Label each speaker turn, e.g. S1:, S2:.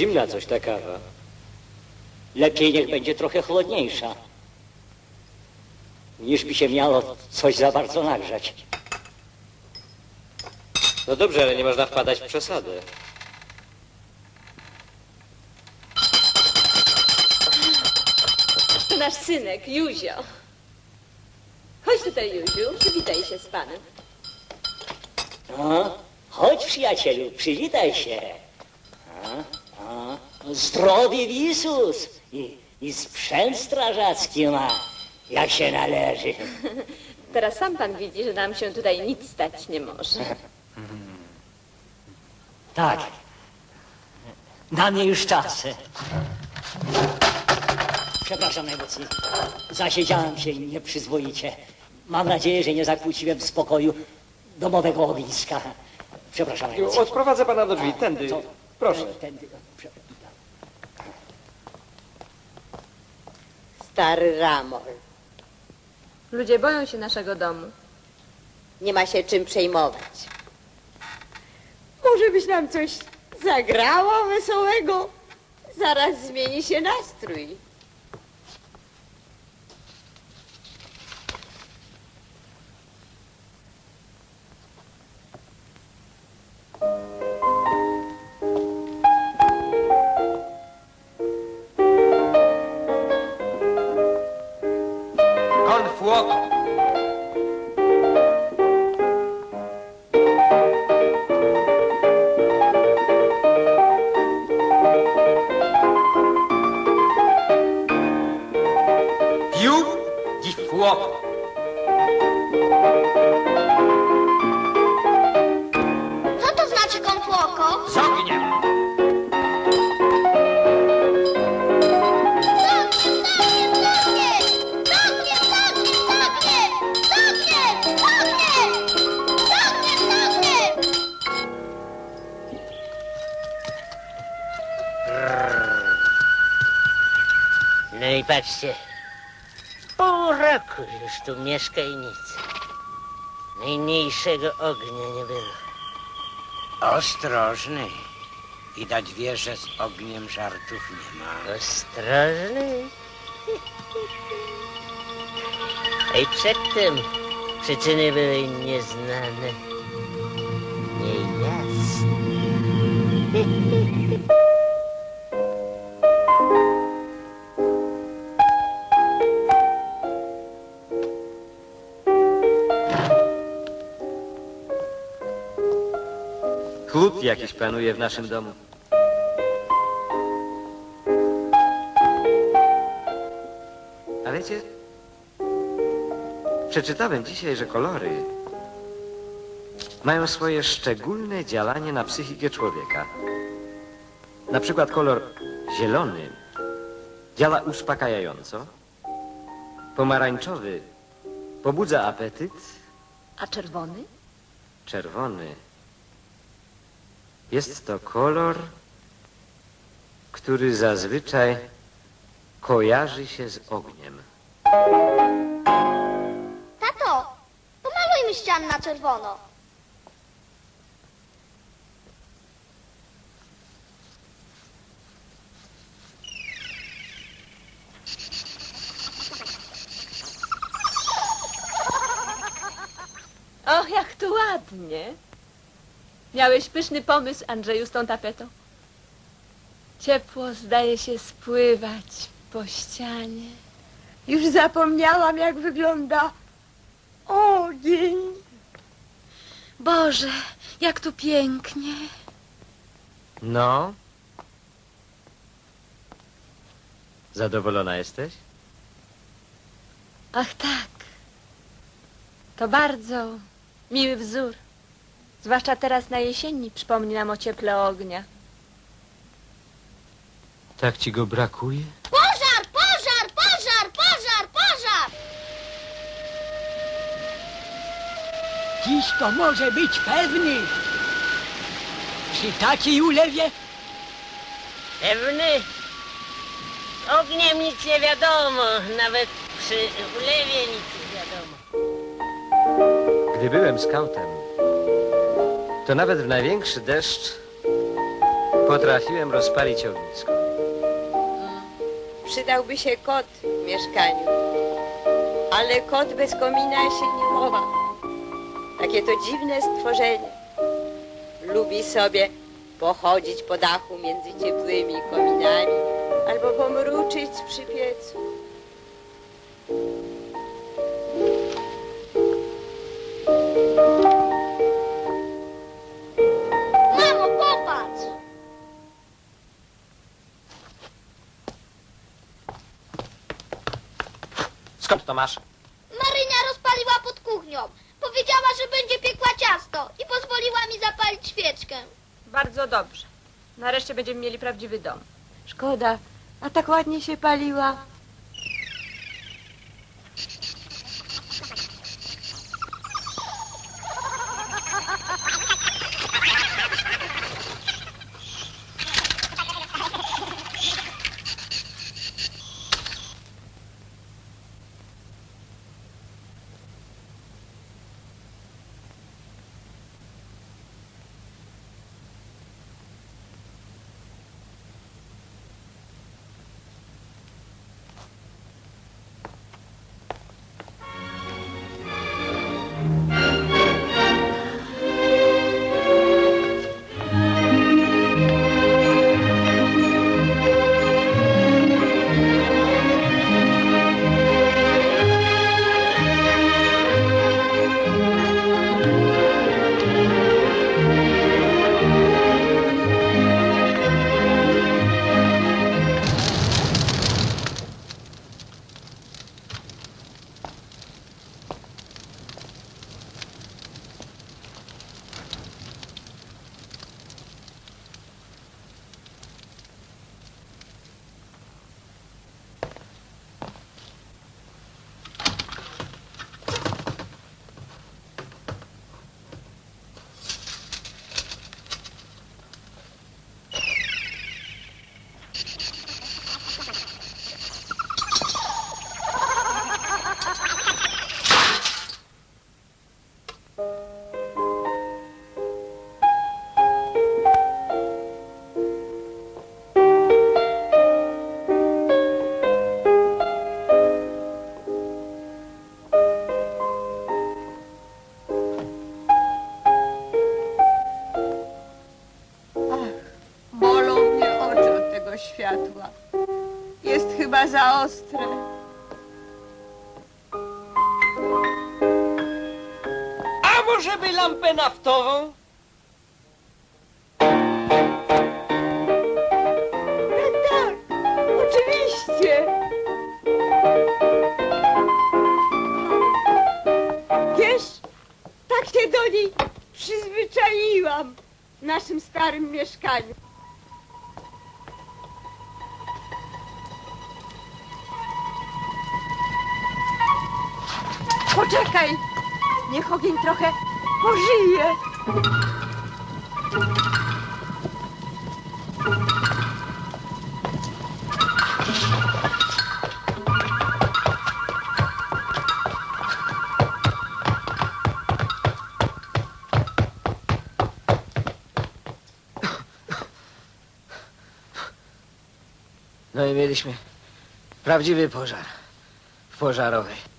S1: Zimna coś ta kawa. Lepiej niech będzie trochę chłodniejsza. Niż by się miało coś za bardzo nagrzać.
S2: No dobrze, ale nie można wpadać w przesadę.
S3: To nasz synek, Juzio. Chodź tutaj, Juziu, przywitaj się z panem.
S1: No, chodź przyjacielu, przywitaj się. A, a, zdrowie Wisus i, i sprzęt strażacki ma, jak się należy.
S3: Teraz sam pan widzi, że nam się tutaj nic stać nie może.
S1: Tak. Na mnie już czas. Przepraszam najmocniej. Zasiedziałem się nieprzyzwoicie. Mam nadzieję, że nie zakłóciłem spokoju domowego ogniska. Przepraszam najmocniej.
S2: Odprowadzę pana do drzwi, tędy.
S1: To-
S2: Proszę.
S1: Tędy. Prze-
S4: Stary Ramol,
S3: Ludzie boją się naszego domu.
S4: nie ma się czym przejmować. Może byś nam coś zagrała wesołego? Zaraz zmieni się nastrój.
S2: Fuoco. Più di.
S5: Patrzcie, pół roku już tu mieszka i nic. Najmniejszego ognia nie było.
S6: Ostrożny. Widać wie, że z ogniem żartów nie ma.
S5: Ostrożny. I przedtem przyczyny były nieznane, niejasne.
S2: Chłód jakiś panuje w naszym domu. A wiecie, przeczytałem dzisiaj, że kolory mają swoje szczególne działanie na psychikę człowieka. Na przykład kolor zielony działa uspokajająco, pomarańczowy pobudza apetyt,
S3: A czerwony?
S2: czerwony jest to kolor, który zazwyczaj kojarzy się z ogniem.
S7: Tato, pomalujmy ścian na czerwono.
S3: Och, jak tu ładnie. Miałeś pyszny pomysł, Andrzeju, z tą tapetą. Ciepło zdaje się spływać po ścianie.
S4: Już zapomniałam, jak wygląda ogień.
S3: Boże, jak tu pięknie.
S2: No? Zadowolona jesteś?
S3: Ach tak. To bardzo miły wzór. Zwłaszcza teraz na jesieni przypomni nam o cieple ognia.
S2: Tak ci go brakuje?
S7: Pożar, pożar, pożar, pożar, pożar!
S1: Dziś to może być pewny. Przy takiej ulewie
S5: Pewny? Z ogniem nic nie wiadomo, nawet przy ulewie nic nie wiadomo.
S2: Gdy byłem skautem, to nawet w największy deszcz Potrafiłem rozpalić ognisko.
S4: Przydałby się kot w mieszkaniu. Ale kot bez komina się nie chowa. Takie to dziwne stworzenie. Lubi sobie pochodzić po dachu między ciepłymi kominami albo pomruczyć przy piecu.
S2: Skąd to masz?
S7: Marynia rozpaliła pod kuchnią. Powiedziała, że będzie piekła ciasto i pozwoliła mi zapalić świeczkę.
S3: Bardzo dobrze. Nareszcie będziemy mieli prawdziwy dom. Szkoda, a tak ładnie się paliła.
S4: Światła. Jest chyba za ostre.
S5: A może by lampę naftową?
S4: Tak, tak, oczywiście. Wiesz, tak się do niej przyzwyczaiłam w naszym starym mieszkaniu. Poczekaj, niech ogień trochę pożyje.
S2: No i mieliśmy prawdziwy pożar w pożarowej.